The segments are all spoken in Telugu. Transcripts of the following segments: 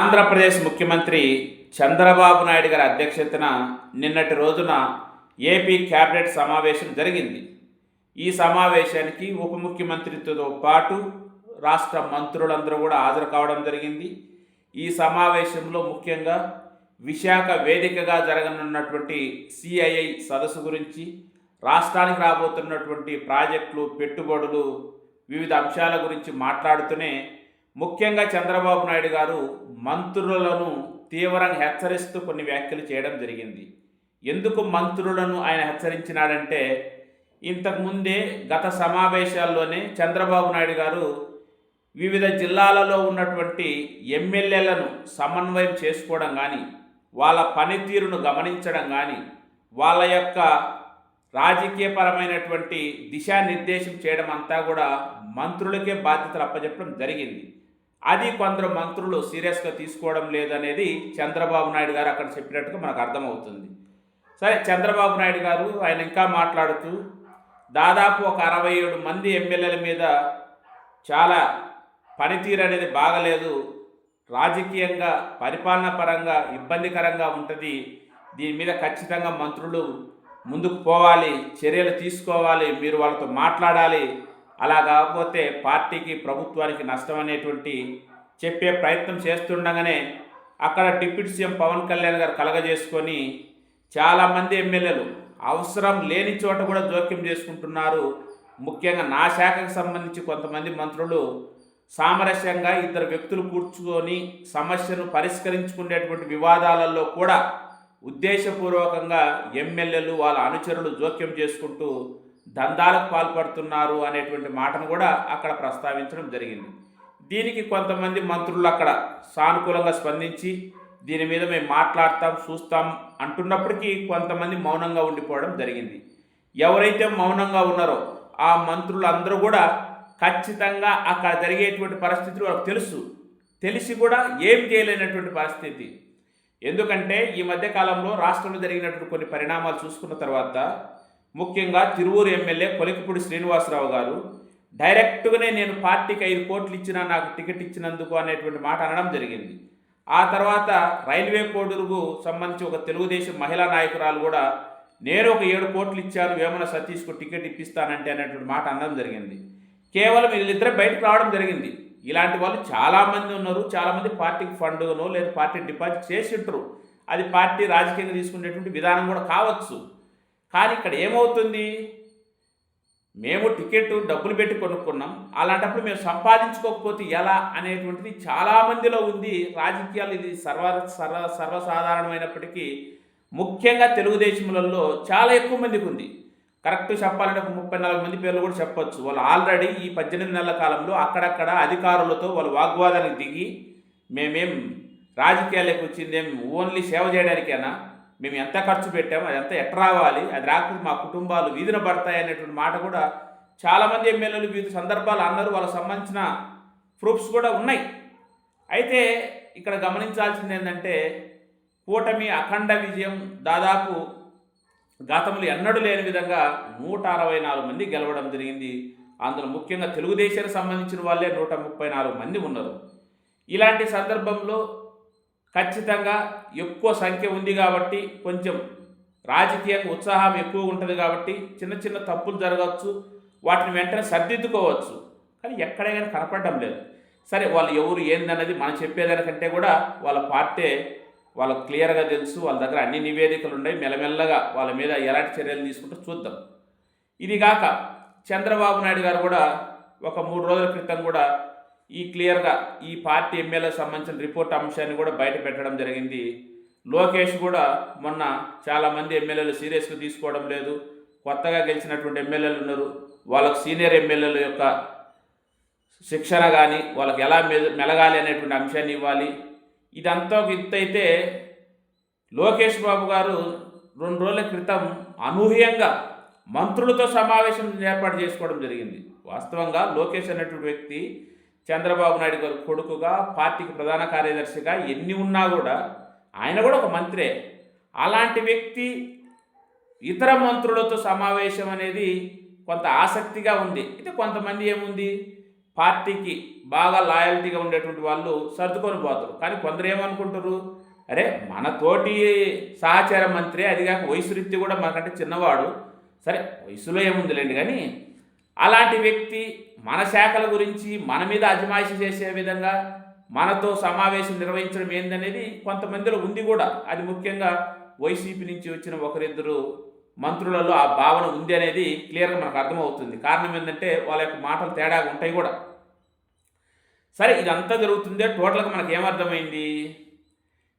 ఆంధ్రప్రదేశ్ ముఖ్యమంత్రి చంద్రబాబు నాయుడు గారి అధ్యక్షతన నిన్నటి రోజున ఏపీ క్యాబినెట్ సమావేశం జరిగింది. ఈ సమావేశానికి ఉప ముఖ్యమంత్రితో పాటు రాష్ట్ర మంత్రులందరూ కూడా హాజరు కావడం జరిగింది. ఈ సమావేశంలో ముఖ్యంగా విశాఖ వేదికగా జరగనున్నటువంటి సిఐఐ సదస్సు గురించి రాష్ట్రానికి రాబోతున్నటువంటి ప్రాజెక్టులు పెట్టుబడులు వివిధ అంశాల గురించి మాట్లాడుతూనే ముఖ్యంగా చంద్రబాబు నాయుడు గారు మంత్రులను తీవ్రంగా హెచ్చరిస్తూ కొన్ని వ్యాఖ్యలు చేయడం జరిగింది. ఎందుకు మంత్రులను ఆయన హెచ్చరించినాడంటే ఇంతకుముందే గత సమావేశాల్లోనే చంద్రబాబు నాయుడు గారు వివిధ జిల్లాలలో ఉన్నటువంటి ఎమ్మెల్యేలను సమన్వయం చేసుకోవడం కానీ వాళ్ళ పనితీరును గమనించడం కానీ వాళ్ళ యొక్క రాజకీయపరమైనటువంటి దిశానిర్దేశం చేయడం అంతా కూడా మంత్రులకే బాధ్యతలు అప్పచెప్పడం జరిగింది. అది కొందరు మంత్రులు సీరియస్గా తీసుకోవడం లేదనేది చంద్రబాబు నాయుడు గారు అక్కడ చెప్పినట్టుగా మనకు అర్థమవుతుంది. సరే చంద్రబాబు నాయుడు గారు ఆయన ఇంకా మాట్లాడుతూ దాదాపు ఒక అరవై ఏడు మంది ఎమ్మెల్యేల మీద చాలా పనితీరు అనేది బాగలేదు. రాజకీయంగా పరిపాలన పరంగా ఇబ్బందికరంగా ఉంటుంది. దీని మీద ఖచ్చితంగా మంత్రులు ముందుకు పోవాలి చర్యలు తీసుకోవాలి మీరు వాళ్ళతో మాట్లాడాలి అలా కాకపోతే పార్టీకి ప్రభుత్వానికి నష్టం అనేటువంటి చెప్పే ప్రయత్నం చేస్తుండగానే అక్కడ డిప్యూటీ సీఎం పవన్ కళ్యాణ్ గారు కలగజేసుకొని చాలామంది ఎమ్మెల్యేలు అవసరం లేని చోట కూడా జోక్యం చేసుకుంటున్నారు. ముఖ్యంగా నా శాఖకు సంబంధించి కొంతమంది మంత్రులు సామరస్యంగా ఇద్దరు వ్యక్తులు కూర్చుకొని సమస్యను పరిష్కరించుకునేటువంటి వివాదాలలో కూడా ఉద్దేశపూర్వకంగా ఎమ్మెల్యేలు వాళ్ళ అనుచరులు జోక్యం చేసుకుంటూ దందాలకు పాల్పడుతున్నారు అనేటువంటి మాటను కూడా అక్కడ ప్రస్తావించడం జరిగింది. దీనికి కొంతమంది మంత్రులు అక్కడ సానుకూలంగా స్పందించి దీని మీద మేము మాట్లాడతాం చూస్తాం అంటున్నప్పటికీ కొంతమంది మౌనంగా ఉండిపోవడం జరిగింది. ఎవరైతే మౌనంగా ఉన్నారో ఆ మంత్రులు అందరూ కూడా ఖచ్చితంగా అక్కడ జరిగేటువంటి పరిస్థితులు వాళ్ళకి తెలుసు. తెలిసి కూడా ఏం చేయలేనటువంటి పరిస్థితి. ఎందుకంటే ఈ మధ్యకాలంలో రాష్ట్రంలో జరిగినటువంటి కొన్ని పరిణామాలు చూసుకున్న తర్వాత ముఖ్యంగా తిరువూరు ఎమ్మెల్యే కొలికిపూడి శ్రీనివాసరావు గారు డైరెక్ట్గానే నేను పార్టీకి ఐదు కోట్లు ఇచ్చినా నాకు టికెట్ ఇచ్చినందుకు అనేటువంటి మాట అనడం జరిగింది. ఆ తర్వాత రైల్వే కోడూరుకు సంబంధించి ఒక తెలుగుదేశం మహిళా నాయకురాలు కూడా నేను ఒక ఏడు కోట్లు ఇచ్చాను వేమన సతీష్కు టికెట్ ఇప్పిస్తానంటే అనేటువంటి మాట అనడం జరిగింది. కేవలం వీళ్ళిద్దరే బయటకు రావడం జరిగింది. ఇలాంటి వాళ్ళు చాలామంది ఉన్నారు చాలామంది పార్టీకి ఫండ్ను లేదా పార్టీ డిపాజిట్ చేసి అది పార్టీ రాజకీయంగా తీసుకునేటువంటి విధానం కూడా కావచ్చు. కానీ ఇక్కడ ఏమవుతుంది? మేము టికెట్ డబ్బులు పెట్టి కొనుక్కున్నాం. అలాంటప్పుడు మేము సంపాదించుకోకపోతే ఎలా అనేటువంటిది చాలామందిలో ఉంది. రాజకీయాలు ఇది సర్వ సర్వ సర్వసాధారణమైనప్పటికీ ముఖ్యంగా తెలుగుదేశములలో చాలా ఎక్కువ మందికి ఉంది. కరెక్ట్ చెప్పాలంటే ఒక ముప్పై నాలుగు మంది పేర్లు కూడా చెప్పొచ్చు. వాళ్ళు ఆల్రెడీ ఈ పద్దెనిమిది నెలల కాలంలో అక్కడక్కడ అధికారులతో వాళ్ళు వాగ్వాదానికి దిగి మేమేం రాజకీయాలకు వచ్చిందేం ఓన్లీ సేవ చేయడానికేనా? మేము ఎంత ఖర్చు పెట్టాము అది ఎంత ఎట్ట రావాలి అది రాకపోతే మా కుటుంబాలు వీధిన పడతాయి అనేటువంటి మాట కూడా చాలామంది ఎమ్మెల్యేలు వివిధ సందర్భాలు అన్నారు. వాళ్ళకి సంబంధించిన ప్రూఫ్స్ కూడా ఉన్నాయి. అయితే ఇక్కడ గమనించాల్సింది ఏంటంటే కూటమి అఖండ విజయం దాదాపు గతంలో ఎన్నడూ లేని విధంగా నూట అరవై నాలుగు మంది గెలవడం జరిగింది. అందులో ముఖ్యంగా తెలుగుదేశానికి సంబంధించిన వాళ్ళే నూట ముప్పై నాలుగు మంది ఉన్నారు. ఇలాంటి సందర్భంలో ఖచ్చితంగా ఎక్కువ సంఖ్య ఉంది కాబట్టి కొంచెం రాజకీయంగా ఉత్సాహం ఎక్కువ ఉంటుంది కాబట్టి చిన్న చిన్న తప్పులు జరగవచ్చు వాటిని వెంటనే సర్దిద్దుకోవచ్చు. కానీ ఎక్కడైనా కనపడడం లేదు. సరే వాళ్ళు ఎవరు ఏందన్నది మనం చెప్పేదానికంటే కూడా వాళ్ళ పార్టీ వాళ్ళకు క్లియర్గా తెలుసు. వాళ్ళ దగ్గర అన్ని నివేదికలు ఉన్నాయి. మెల్లమెల్లగా వాళ్ళ మీద ఎలాంటి చర్యలు తీసుకుంటూ చూద్దాం. ఇది కాక చంద్రబాబు నాయుడు గారు కూడా ఒక మూడు రోజుల క్రితం కూడా ఈ క్లియర్గా ఈ పార్టీ ఎమ్మెల్యేలకు సంబంధించిన రిపోర్ట్ అంశాన్ని కూడా బయట పెట్టడం జరిగింది. లోకేష్ కూడా మొన్న చాలామంది ఎమ్మెల్యేలు సీరియస్గా తీసుకోవడం లేదు. కొత్తగా గెలిచినటువంటి ఎమ్మెల్యేలు ఉన్నారు. వాళ్ళకు సీనియర్ ఎమ్మెల్యేల యొక్క శిక్షణ కానీ వాళ్ళకి ఎలా మె- మెలగాలి అనేటువంటి అంశాన్ని ఇవ్వాలి. ఇదంతా ఇంతైతే లోకేష్ బాబు గారు రెండు రోజుల క్రితం అనూహ్యంగా మంత్రులతో సమావేశం ఏర్పాటు చేసుకోవడం జరిగింది. వాస్తవంగా లోకేష్ అనేటువంటి వ్యక్తి చంద్రబాబు నాయుడు గారు కొడుకుగా పార్టీకి ప్రధాన కార్యదర్శిగా ఎన్ని ఉన్నా కూడా ఆయన కూడా ఒక మంత్రే. అలాంటి వ్యక్తి ఇతర మంత్రులతో సమావేశం అనేది కొంత ఆసక్తిగా ఉంది. అయితే కొంతమంది ఏముంది? పార్టీకి బాగా లాయల్టీగా ఉండేటువంటి వాళ్ళు సర్దుకొని పోతారు. కానీ కొందరు ఏమనుకుంటారు? అరే మన తోటి సహచార మంత్రి అది కాక వయసు రీతి కూడా మనకంటే చిన్నవాడు. సరే వయసులో ఏముందిలేండి కానీ అలాంటి వ్యక్తి మన శాఖల గురించి మన మీద అజమాయిషి చేసే విధంగా మనతో సమావేశం నిర్వహించడం ఏందనేది కొంతమందిలో ఉంది కూడా. అది ముఖ్యంగా వైసీపీ నుంచి వచ్చిన ఒకరిద్దరు మంత్రులలో ఆ భావన ఉంది అనేది క్లియర్గా మనకు అర్థమవుతుంది. కారణం ఏంటంటే వాళ్ళ యొక్క మాటలు తేడాగా ఉంటాయి కూడా. సరే ఇదంతా జరుగుతుందే టోటల్గా మనకు ఏమర్థమైంది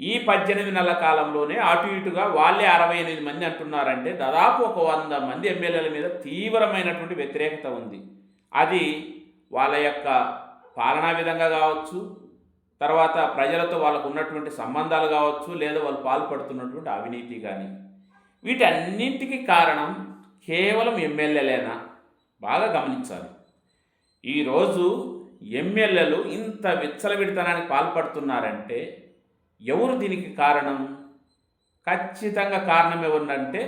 ఈ పద్దెనిమిది నెలల కాలంలోనే అటు ఇటుగా వాళ్ళే అరవై ఎనిమిది మంది అంటున్నారంటే దాదాపు ఒక వంద మంది ఎమ్మెల్యేల మీద తీవ్రమైనటువంటి వ్యతిరేకత ఉంది. అది వాళ్ళ యొక్క పాలనా విధంగా కావచ్చు తర్వాత ప్రజలతో వాళ్ళకు ఉన్నటువంటి సంబంధాలు కావచ్చు లేదా వాళ్ళు పాల్పడుతున్నటువంటి అవినీతి కానీ. వీటన్నింటికి కారణం కేవలం ఎమ్మెల్యేలేనా? బాగా గమనించాలి. ఈరోజు ఎమ్మెల్యేలు ఇంత విచ్చలవిడితనానికి పాల్పడుతున్నారంటే ఎవరు దీనికి కారణం? ఖచ్చితంగా కారణం ఎవరినంటే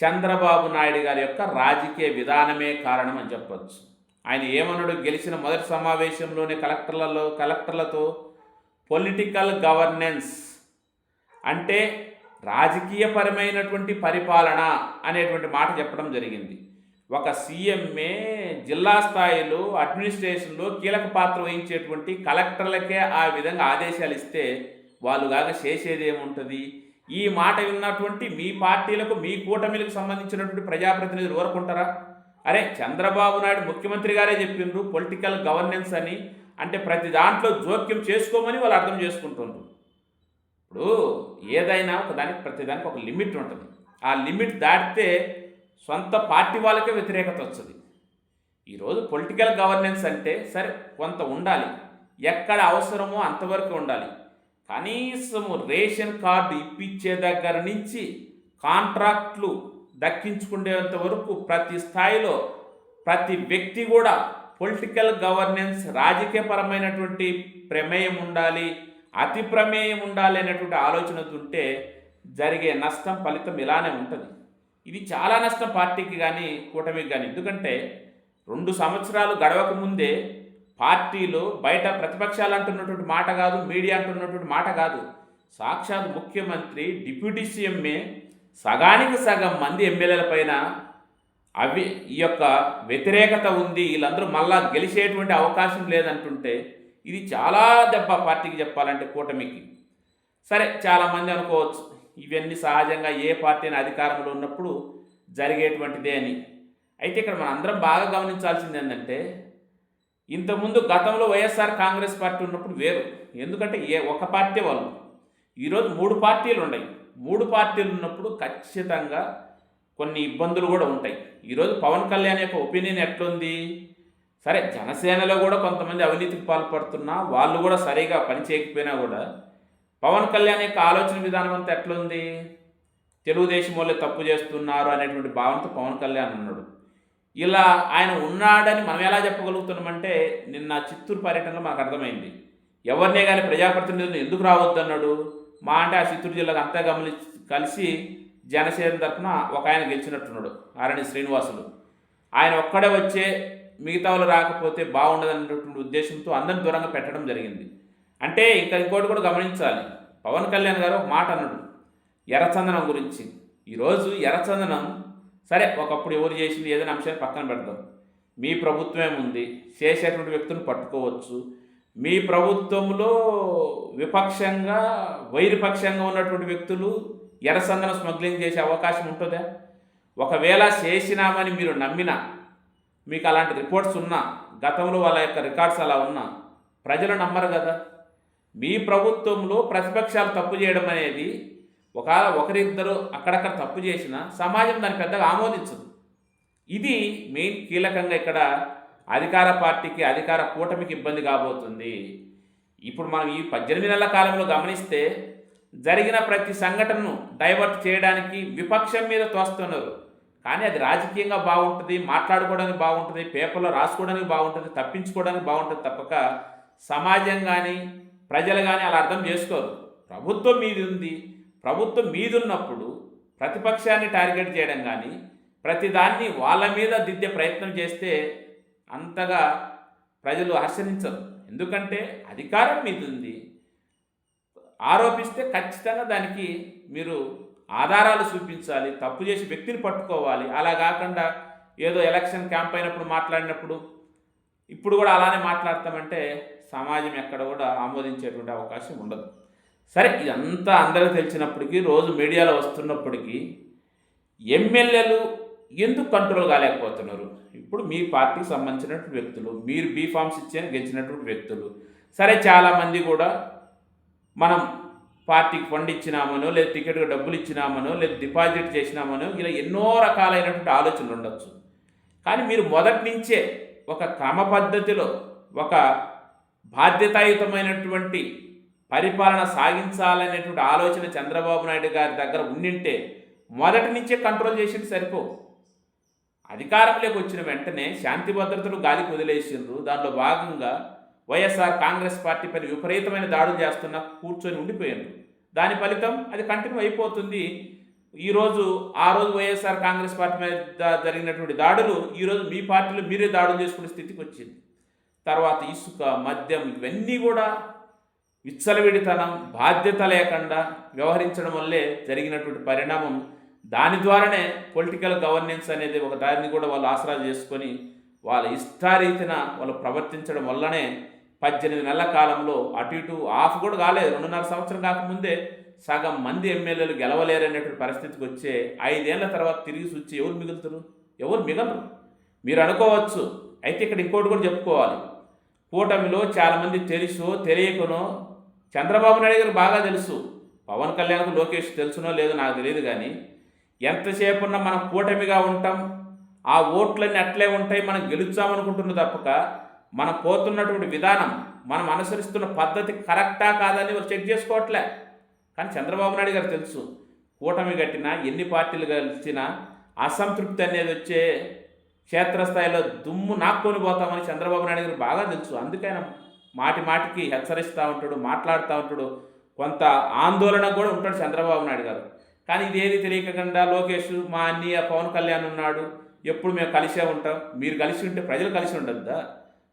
చంద్రబాబు నాయుడు గారి యొక్క రాజకీయ విధానమే కారణం అని చెప్పవచ్చు ఆయన ఏమన్నాడు? గెలిచిన మొదటి సమావేశంలోనే కలెక్టర్లలో కలెక్టర్లతో పొలిటికల్ గవర్నెన్స్ అంటే రాజకీయపరమైనటువంటి పరిపాలన అనేటువంటి మాట చెప్పడం జరిగింది. ఒక సీఎంఏ జిల్లా స్థాయిలో అడ్మినిస్ట్రేషన్లో కీలక పాత్ర వహించేటువంటి కలెక్టర్లకే ఆ విధంగా ఆదేశాలు ఇస్తే వాళ్ళు కాక చేసేది ఏముంటుంది? ఈ మాట విన్నటువంటి మీ పార్టీలకు మీ కూటమిలకు సంబంధించినటువంటి ప్రజాప్రతినిధులు ఊరుకుంటారా అరే చంద్రబాబు నాయుడు ముఖ్యమంత్రి గారే చెప్పిండ్రు పొలిటికల్ గవర్నెన్స్ అని. అంటే ప్రతి దాంట్లో జోక్యం చేసుకోమని వాళ్ళు అర్థం చేసుకుంటుండ్రు. ఇప్పుడు ఏదైనా ఒక దానికి ప్రతిదానికి ఒక లిమిట్ ఉంటుంది. ఆ లిమిట్ దాటితే సొంత పార్టీ వాళ్ళకే వ్యతిరేకత వస్తుంది. ఈరోజు పొలిటికల్ గవర్నెన్స్ అంటే సరే కొంత ఉండాలి. ఎక్కడ అవసరమో అంతవరకు ఉండాలి. కనీసము రేషన్ కార్డు ఇప్పించే దగ్గర నుంచి కాంట్రాక్ట్లు దక్కించుకునేంత వరకు ప్రతి స్థాయిలో ప్రతి వ్యక్తి కూడా పొలిటికల్ గవర్నెన్స్ రాజకీయపరమైనటువంటి ప్రమేయం ఉండాలి అతి ప్రమేయం ఉండాలి అనేటువంటి ఆలోచన ఉంటే జరిగే నష్టం ఫలితం ఇలానే ఉంటుంది. ఇది చాలా నష్టం పార్టీకి కానీ కూటమికి కానీ ఎందుకంటే రెండు సంవత్సరాలు గడవక ముందే పార్టీలు బయట ప్రతిపక్షాలు అంటున్నటువంటి మాట కాదు మీడియా అంటున్నటువంటి మాట కాదు. సాక్షాత్ ముఖ్యమంత్రి డిప్యూటీ సీఎంఏ సగానికి సగం మంది ఎమ్మెల్యేల పైన అవి ఈ యొక్క వ్యతిరేకత ఉంది వీళ్ళందరూ మళ్ళా గెలిచేటువంటి అవకాశం లేదంటుంటే ఇది చాలా దెబ్బ పార్టీకి చెప్పాలంటే కూటమికి. సరే చాలామంది అనుకోవచ్చు ఇవన్నీ సహజంగా ఏ పార్టీని అధికారంలో ఉన్నప్పుడు జరిగేటువంటిదే అని. అయితే ఇక్కడ మనం అందరం బాగా గమనించాల్సింది ఏంటంటే ఇంతకుముందు గతంలో వైఎస్ఆర్ కాంగ్రెస్ పార్టీ ఉన్నప్పుడు వేరు. ఎందుకంటే ఏ ఒక పార్టీ వాళ్ళు. ఈరోజు మూడు పార్టీలు ఉన్నాయి. మూడు పార్టీలు ఉన్నప్పుడు ఖచ్చితంగా కొన్ని ఇబ్బందులు కూడా ఉంటాయి. ఈరోజు పవన్ కళ్యాణ్ యొక్క ఒపీనియన్ ఎట్లుంది? సరే జనసేనలో కూడా కొంతమంది అవినీతికి పాల్పడుతున్నా వాళ్ళు కూడా సరిగా పని చేయకపోయినా కూడా పవన్ కళ్యాణ్ యొక్క ఆలోచన విధానం అంతా ఎట్లుంది? తెలుగుదేశం వాళ్ళే తప్పు చేస్తున్నారు అనేటువంటి భావనతో పవన్ కళ్యాణ్ ఉన్నాడు. ఇలా ఆయన ఉన్నాడని మనం ఎలా చెప్పగలుగుతున్నామంటే నిన్న చిత్తూరు పర్యటనలో మాకు అర్థమైంది. ఎవరినే కానీ ప్రజాప్రతినిధులను ఎందుకు రావద్దన్నాడు? మా అంటే ఆ చిత్తూరు జిల్లాకు అంతా గమని కలిసి జనసేన తరఫున ఒక ఆయన గెలిచినట్టున్నాడు ఆరణి శ్రీనివాసులు. ఆయన ఒక్కడే వచ్చే మిగతా వాళ్ళు రాకపోతే బాగుండదనేటువంటి ఉద్దేశంతో అందరిని దూరంగా పెట్టడం జరిగింది. అంటే ఇంకా ఇంకోటి కూడా గమనించాలి. పవన్ కళ్యాణ్ గారు ఒక మాట అన్నాడు ఎర్రచందనం గురించి. ఈరోజు ఎర్రచందనం సరే ఒకప్పుడు ఎవరు చేసింది ఏదైనా అంశాన్ని పక్కన పెడదాం. మీ ప్రభుత్వం ఉంది చేసేటువంటి వ్యక్తులను పట్టుకోవచ్చు. మీ ప్రభుత్వంలో విపక్షంగా వైరుపక్షంగా ఉన్నటువంటి వ్యక్తులు ఎర్రసందనం స్మగ్లింగ్ చేసే అవకాశం ఉంటుందా? ఒకవేళ చేసినామని మీరు నమ్మినా మీకు అలాంటి రిపోర్ట్స్ ఉన్నా గతంలో వాళ్ళ యొక్క రికార్డ్స్ అలా ఉన్నా ప్రజలు నమ్మరు కదా. మీ ప్రభుత్వంలో ప్రతిపక్షాలు తప్పు చేయడం అనేది ఒకవేళ ఒకరిద్దరు అక్కడక్కడ తప్పు చేసినా సమాజం దాన్ని పెద్దగా ఆమోదించదు. ఇది మెయిన్ కీలకంగా ఇక్కడ అధికార పార్టీకి అధికార కూటమికి ఇబ్బంది కాబోతుంది. ఇప్పుడు మనం ఈ పద్దెనిమిది నెలల కాలంలో గమనిస్తే జరిగిన ప్రతి సంఘటనను డైవర్ట్ చేయడానికి విపక్షం మీద తోస్తున్నారు. కానీ అది రాజకీయంగా బాగుంటుంది మాట్లాడుకోవడానికి బాగుంటుంది పేపర్లో రాసుకోవడానికి బాగుంటుంది తప్పించుకోవడానికి బాగుంటుంది తప్పక సమాజం కానీ ప్రజలు కానీ అలా అర్థం చేసుకోరు. ప్రభుత్వం మీది ఉంది ప్రభుత్వం మీదున్నప్పుడు ప్రతిపక్షాన్ని టార్గెట్ చేయడం కానీ ప్రతిదాన్ని వాళ్ళ మీద దిద్దే ప్రయత్నం చేస్తే అంతగా ప్రజలు హర్షించరు ఎందుకంటే అధికారం మీద ఉంది ఆరోపిస్తే ఖచ్చితంగా దానికి మీరు ఆధారాలు చూపించాలి తప్పు చేసి వ్యక్తిని పట్టుకోవాలి. అలా కాకుండా ఏదో ఎలక్షన్ క్యాంప్ అయినప్పుడు మాట్లాడినప్పుడు ఇప్పుడు కూడా అలానే మాట్లాడతామంటే సమాజం ఎక్కడ కూడా ఆమోదించేటువంటి అవకాశం ఉండదు. సరే ఇదంతా అందరికీ తెలిసినప్పటికీ రోజు మీడియాలో వస్తున్నప్పటికీ ఎమ్మెల్యేలు ఎందుకు కంట్రోల్ కాలేకపోతున్నారు? ఇప్పుడు మీ పార్టీకి సంబంధించినటువంటి వ్యక్తులు మీరు బీ ఫామ్స్ ఇచ్చేని గెలిచినటువంటి వ్యక్తులు. సరే చాలామంది కూడా మనం పార్టీకి ఫండ్ ఇచ్చినామనో లేదా టికెట్కి డబ్బులు ఇచ్చినామనో లేదా డిపాజిట్ చేసినామనో ఇలా ఎన్నో రకాలైనటువంటి ఆలోచనలు ఉండొచ్చు. కానీ మీరు మొదటి నుంచే ఒక క్రమ పద్ధతిలో ఒక బాధ్యతాయుతమైనటువంటి పరిపాలన సాగించాలనేటువంటి ఆలోచన చంద్రబాబు నాయుడు గారి దగ్గర ఉండింటే మొదటి నుంచే కంట్రోల్ చేసింది సరిపో. అధికారంలోకి వచ్చిన వెంటనే శాంతి భద్రతలు గాలికి వదిలేసిండ్రు. దానిలో భాగంగా వైఎస్ఆర్ కాంగ్రెస్ పార్టీ పైన విపరీతమైన దాడులు చేస్తున్న కూర్చొని ఉండిపోయింది దాని ఫలితం అది కంటిన్యూ అయిపోతుంది. ఈరోజు ఆ రోజు వైఎస్ఆర్ కాంగ్రెస్ పార్టీ మీద జరిగినటువంటి దాడులు ఈరోజు మీ పార్టీలో మీరే దాడులు చేసుకునే స్థితికి వచ్చింది. తర్వాత ఇసుక మద్యం ఇవన్నీ కూడా విచ్చలవిడితనం బాధ్యత లేకుండా వ్యవహరించడం వల్లే జరిగినటువంటి పరిణామం దాని ద్వారానే పొలిటికల్ గవర్నెన్స్ అనేది ఒక దాన్ని కూడా వాళ్ళు ఆసరా చేసుకొని వాళ్ళ ఇష్టారీతిన వాళ్ళు ప్రవర్తించడం వల్లనే పద్దెనిమిది నెలల కాలంలో అటు ఇటు ఆఫ్ కూడా కాలేదు. రెండున్నర సంవత్సరం కాకముందే సగం మంది ఎమ్మెల్యేలు గెలవలేరనేటువంటి పరిస్థితికి వచ్చే ఐదేళ్ళ తర్వాత తిరిగి చూచి ఎవరు మిగులుతారు? ఎవరు మిగలరు? మీరు అనుకోవచ్చు. అయితే ఇక్కడ ఇంకోటి కూడా చెప్పుకోవాలి. కూటమిలో చాలామంది తెలుసో తెలియకనో చంద్రబాబు నాయుడు గారు బాగా తెలుసు. పవన్ కళ్యాణ్కు లోకేష్ తెలుసునో లేదో నాకు తెలియదు కానీ ఎంతసేపున్న మనం కూటమిగా ఉంటాం. ఆ ఓట్లన్నీ అట్లే ఉంటాయి మనం గెలుచామనుకుంటున్న తప్పక మనం పోతున్నటువంటి విధానం మనం అనుసరిస్తున్న పద్ధతి కరెక్టా కాదని వాళ్ళు చెక్ చేసుకోవట్లే. కానీ చంద్రబాబు నాయుడు గారు తెలుసు. కూటమి కట్టినా ఎన్ని పార్టీలు కలిసినా అసంతృప్తి అనేది వచ్చే క్షేత్రస్థాయిలో దుమ్ము నాక్కొని పోతామని చంద్రబాబు నాయుడు గారు బాగా తెలుసు. అందుకైనా మాటి మాటికి హెచ్చరిస్తూ ఉంటాడు మాట్లాడుతూ ఉంటాడు. కొంత ఆందోళన కూడా ఉంటాడు చంద్రబాబు నాయుడు గారు. కానీ ఇదేది తెలియకుండా లోకేష్ మా అన్నయ్య పవన్ కళ్యాణ్ ఉన్నాడు. ఎప్పుడు మేము కలిసే ఉంటాం. మీరు కలిసి ఉంటే ప్రజలు కలిసి ఉండద్దా?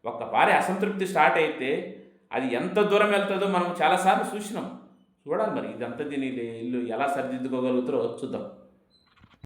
ఒక్కపారి అసంతృప్తి స్టార్ట్ అయితే అది ఎంత దూరం వెళ్తుందో మనం చాలాసార్లు చూసినాం. చూడాలి మరి ఇదంతా దీని ఇల్లు ఎలా సరిదిద్దుకోగలుగుతారో చూద్దాం.